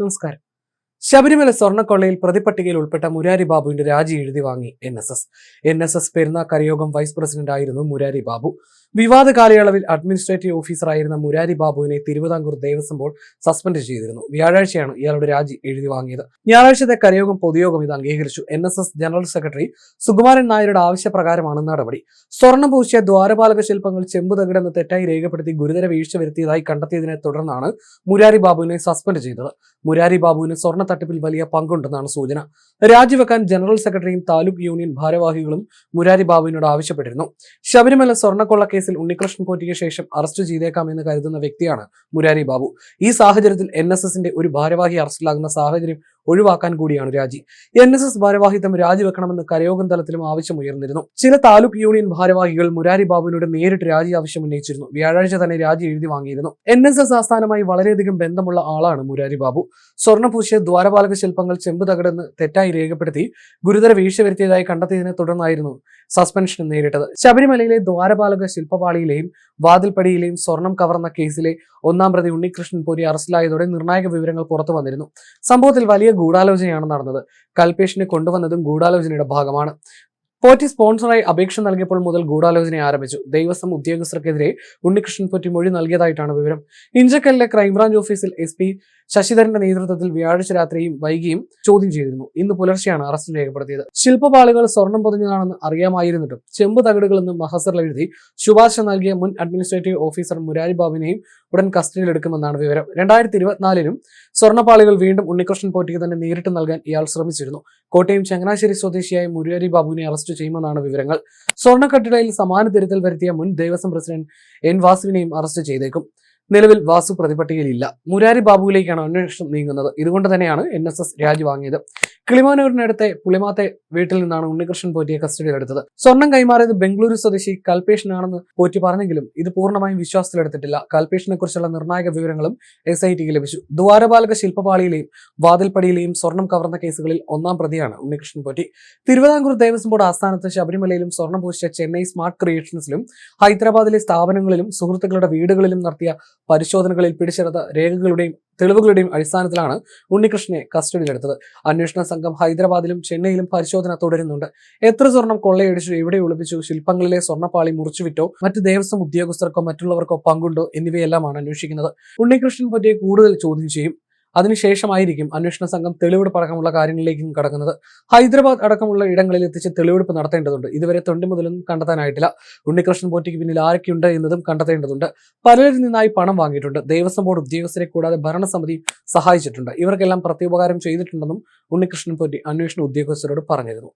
നമസ്കാരം ശബരിമല സ്വർണക്കൊള്ളയിൽ പ്രതിപട്ടികയിൽ ഉൾപ്പെട്ട മുരാരി ബാബുവിന്റെ രാജി എഴുതി വാങ്ങി N S S. N S S പെരുന്നാക്കരയോഗം കരയോഗം വൈസ് പ്രസിഡന്റ് ആയിരുന്നു മുരാരി ബാബു. വിവാദ കാലയളവിൽ അഡ്മിനിസ്ട്രേറ്റീവ് ഓഫീസറായിരുന്ന മുരാരി ബാബുവിനെ തിരുവിതാംകൂർ ദേവസ്വം ബോർഡ് സസ്പെൻഡ് ചെയ്തിരുന്നു. വ്യാഴാഴ്ചയാണ് ഇയാളുടെ രാജി എഴുതി വാങ്ങിയത്. ഞായറാഴ്ചത്തെ കരയോഗം പൊതുയോഗം ഇത് അംഗീകരിച്ചു. N S S general secretary Sukumaran നായരുടെ ആവശ്യപ്രകാരമാണ് നടപടി. സ്വർണം പൂശിയ ദ്വാരപാലക ശില്പങ്ങൾ ചെമ്പുതകിടെന്ന് തെറ്റായി രേഖപ്പെടുത്തി ഗുരുതര വീഴ്ച വരുത്തിയതായി കണ്ടെത്തിയതിനെ തുടർന്നാണ് മുരാരി ബാബുവിനെ സസ്പെൻഡ് ചെയ്തത്. മുരാരി ബാബുവിന് സ്വർണ തട്ടിപ്പിൽ വലിയ പങ്കുണ്ടെന്നാണ് സൂചന. രാജിവെക്കാൻ ജനറൽ സെക്രട്ടറിയും താലൂക്ക് യൂണിയൻ ഭാരവാഹികളും മുരാരി ബാബുവിനോട് ആവശ്യപ്പെട്ടിരുന്നു. ശബരിമല സ്വർണക്കൊള്ള കേസിൽ ഉണ്ണികൃഷ്ണൻ പോറ്റിക്ക് ശേഷം അറസ്റ്റ് ചെയ്തേക്കാമെന്ന് കരുതുന്ന വ്യക്തിയാണ് മുരാരി ബാബു. ഈ സാഹചര്യത്തിൽ എൻ ഒരു ഭാരവാഹി അറസ്റ്റിലാകുന്ന സാഹചര്യം ഒഴിവാക്കാൻ കൂടിയാണ് രാജി. എൻ എസ് എസ് ഭാരവാഹിത്വം രാജിവെക്കണമെന്ന് കരയോഗം തലത്തിലും ആവശ്യമുയർന്നിരുന്നു. ചില താലൂക്ക് യൂണിയൻ ഭാരവാഹികൾ മുരാരി ബാബുവിനോട് നേരിട്ട് രാജി ആവശ്യം ഉന്നയിച്ചിരുന്നു. വ്യാഴാഴ്ച തന്നെ രാജി എഴുതി വാങ്ങിയിരുന്നു. എൻ എസ് എസ് ആസ്ഥാനമായി വളരെയധികം ബന്ധമുള്ള ആളാണ് മുരാരി ബാബു. സ്വർണപൂശിയ ദ്വാരപാലക ശില്പങ്ങൾ ചെമ്പ് തകടെന്ന് തെറ്റായി രേഖപ്പെടുത്തി ഗുരുതര വീഴ്ച വരുത്തിയതായി കണ്ടെത്തിയതിനെ തുടർന്നായിരുന്നു സസ്പെൻഷൻ നേരിട്ടത്. ശബരിമലയിലെ ദ്വാരപാലക ശില്പപാളിയിലെയും വാതിൽപ്പടിയിലെയും സ്വർണം കവർന്ന കേസിലെ ഒന്നാം പ്രതി ഉണ്ണികൃഷ്ണൻ പോരി അറസ്റ്റിലായതോടെ നിർണായക വിവരങ്ങൾ പുറത്തു വന്നിരുന്നു. സംഭവത്തിൽ വലിയ ഗൂഢാലോചനയാണ് നടന്നത്. കൽപേഷിനെ കൊണ്ടുവന്നതും ഗൂഢാലോചനയുടെ ഭാഗമാണ്. പോറ്റി സ്പോൺസറായി അപേക്ഷ നൽകിയപ്പോൾ മുതൽ ഗൂഢാലോചന ആരംഭിച്ചു. ദേവസ്വം ഉദ്യോഗസ്ഥർക്കെതിരെ ഉണ്ണികൃഷ്ണൻ പോറ്റി മൊഴി നൽകിയതായിട്ടാണ് വിവരം. ഇഞ്ചക്കലിലെ ക്രൈംബ്രാഞ്ച് ഓഫീസിൽ എസ് പി ശശിധരന്റെ നേതൃത്വത്തിൽ വ്യാഴാഴ്ച രാത്രിയും വൈകിയും ചോദ്യം ചെയ്തിരുന്നു. ഇന്ന് പുലർച്ചെയാണ് അറസ്റ്റ് രേഖപ്പെടുത്തിയത്. ശില്പപാളികൾ സ്വർണം പൊതിഞ്ഞതാണെന്ന് അറിയാമായിരുന്നിട്ടും ചെമ്പ് തകിടുകളെന്ന് മഹസറിൽ എഴുതി ശുപാർശ നൽകിയ മുൻ അഡ്മിനിസ്ട്രേറ്റീവ് ഓഫീസർ മുരാരി ബാബുവിനെയും ഉടൻ കസ്റ്റഡിയിലെടുക്കുമെന്നാണ് വിവരം. രണ്ടായിരത്തി ഇരുപത്തിനാലിനും സ്വർണപ്പാളികൾ വീണ്ടും ഉണ്ണികൃഷ്ണൻ പോറ്റിക്ക് തന്നെ നേരിട്ട് നൽകാൻ ഇയാൾ ശ്രമിച്ചിരുന്നു. കോട്ടയം ചങ്ങനാശ്ശേരി സ്വദേശിയായ മുരാരി ബാബുവിനെ അറസ്റ്റ് ചെയ്യുമെന്നാണ് വിവരങ്ങൾ. സ്വർണക്കട്ടിടയിൽ സമാന തിരുത്തൽ വരുത്തിയ മുൻ ദേവസ്വം പ്രസിഡന്റ് എൻ വാസുവിനെയും അറസ്റ്റ് ചെയ്തേക്കും. നിലവിൽ വാസു പ്രതിപട്ടികയിലില്ല മുരാരി ബാബുവിലേക്കാണ് അന്വേഷണം നീങ്ങുന്നത്. ഇതുകൊണ്ട് തന്നെയാണ് എൻ എസ് എസ് രാജി വാങ്ങിയത്. കിളിമാനൂരിനടുത്തെ പുളിമാത്തെ വീട്ടിൽ നിന്നാണ് ഉണ്ണികൃഷ്ണൻ പോറ്റിയെ കസ്റ്റഡിയിലെടുത്തത് സ്വർണം കൈമാറിയത് ബംഗളൂരു സ്വദേശി കൽപേഷനാണെന്ന് പോറ്റി പറഞ്ഞെങ്കിലും ഇത് പൂർണമായും വിശ്വാസത്തിലെടുത്തിട്ടില്ല. കൽപേഷിനെ കുറിച്ചുള്ള നിർണായക വിവരങ്ങളും എസ് ഐ ടിക്ക് ലഭിച്ചു. ദ്വാരപാലക ശില്പപാളിയിലെയും വാതിൽപ്പടിയിലെയും സ്വർണം കവർന്ന കേസുകളിൽ ഒന്നാം പ്രതിയാണ് ഉണ്ണികൃഷ്ണൻ പോറ്റി. തിരുവിതാംകൂർ ദേവസ്വം ബോർഡ് ആസ്ഥാനത്ത് ശബരിമലയിലും സ്വർണം പൂശിച്ച ചെന്നൈ സ്മാർട്ട് ക്രിയേഷൻസിലും ഹൈദരാബാദിലെ സ്ഥാപനങ്ങളിലും സുഹൃത്തുക്കളുടെ വീടുകളിലും നടത്തിയ പരിശോധനകളിൽ പിടിച്ചെടുത്ത രേഖകളുടെയും തെളിവുകളുടെയും അടിസ്ഥാനത്തിലാണ് ഉണ്ണികൃഷ്ണനെ കസ്റ്റഡിയിലെടുത്തത്. അന്വേഷണ സംഘം ഹൈദരാബാദിലും ചെന്നൈയിലും പരിശോധന തുടരുന്നുണ്ട്. എത്ര സ്വർണം കൊള്ളയടിച്ചു എവിടെ ഒളിപ്പിച്ചു ശില്പങ്ങളിലെ സ്വർണപ്പാളി മുറിച്ചുവിറ്റോ മറ്റ് ദേവസ്വം ഉദ്യോഗസ്ഥർക്കോ മറ്റുള്ളവർക്കോ പങ്കുണ്ടോ എന്നിവയെല്ലാമാണ് അന്വേഷിക്കുന്നത്. ഉണ്ണികൃഷ്ണൻ പറ്റിയെ കൂടുതൽ ചോദ്യം ചെയ്യും. അതിനുശേഷമായിരിക്കും അന്വേഷണ സംഘം തെളിവെടുപ്പ് അടക്കമുള്ള കാര്യങ്ങളിലേക്കും കടക്കുന്നത്. ഹൈദരാബാദ് അടക്കമുള്ള ഇടങ്ങളിൽ എത്തിച്ച് തെളിവെടുപ്പ് നടത്തേണ്ടതുണ്ട്. ഇതുവരെ തൊണ്ടി മുതലും കണ്ടെത്താനായിട്ടില്ല. ഉണ്ണികൃഷ്ണൻ പോറ്റിക്ക് പിന്നിൽ ആരൊക്കെയുണ്ട് എന്നതും കണ്ടെത്തേണ്ടതുണ്ട്. പലരിൽ നിന്നായി പണം വാങ്ങിയിട്ടുണ്ട്. ദേവസ്വം ബോർഡ് ഉദ്യോഗസ്ഥരെ കൂടാതെ ഭരണസമിതി സഹായിച്ചിട്ടുണ്ട്. ഇവർക്കെല്ലാം പ്രത്യുപകാരം ചെയ്തിട്ടുണ്ടെന്നും ഉണ്ണികൃഷ്ണൻ പോറ്റി അന്വേഷണ ഉദ്യോഗസ്ഥരോട് പറഞ്ഞിരുന്നു.